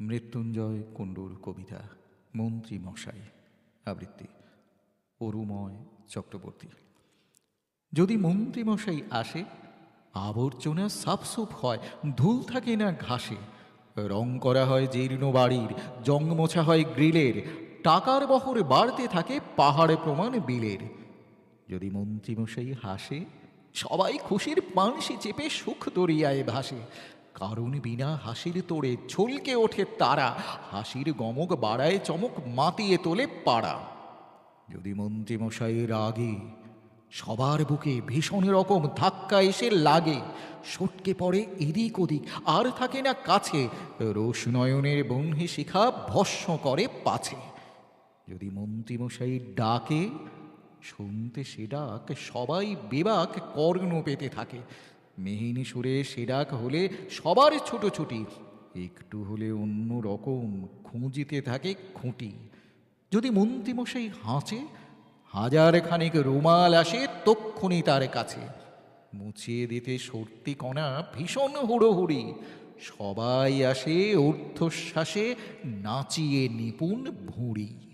মৃত্যুঞ্জয় কুণ্ডুর কবিতা, মন্ত্রী মশাই, আবৃত্তি, অরুময় চক্রবর্তী। যদি মন্ত্রীমশাই আসে, আবর্জনা সাফসুফ হয়, ধুল থাকে না ঘাসে, রং করা হয় জীর্ণ বাড়ির, জং মোছা হয় গ্রিলের, টাকার বহর বাড়তে থাকে পাহাড়ে প্রমাণ বিলের। যদি মন্ত্রীমশাই হাসে, সবাই খুশির পানসি চেপে সুখ দরিয়ায় ভাসে কারণ বিনা হাসির তোড়ে ছলকে ওঠে তারা। হাসির গমক বাড়ায় চমক মাতিয়ে তোলে পাড়া। যদি মন্ত্রীমশাইয়ের রাগে, সবার বুকে ভীষণ রকম ধাক্কা এসে লাগে। সটকে পড়ে এদিক ওদিক, আর থাকে না কাছে। রোষনয়নের বহ্নি শিখা ভস্ম করে পাছে। যদি মন্ত্রীমশাই ডাকে, শুনতে সে ডাক সবাই বেবাক কর্ণ পেতে থাকে। মেহিনী সুরে সেরাক হলে সবার ছোটোছুটি। একটু হলে অন্য রকম খুঁজিতে থাকে খুঁটি। যদি মন্ত্রীমশাই হাঁচে হাজার খানিক রুমাল আসে তক্ষুনি তার কাছে। মুছিয়ে দিতে সর্তি কণা ভীষণ হুড়োহুড়ি। সবাই আসে ঊর্ধ্বশ্বাসে নাচিয়ে নিপুণ ভুঁড়ি।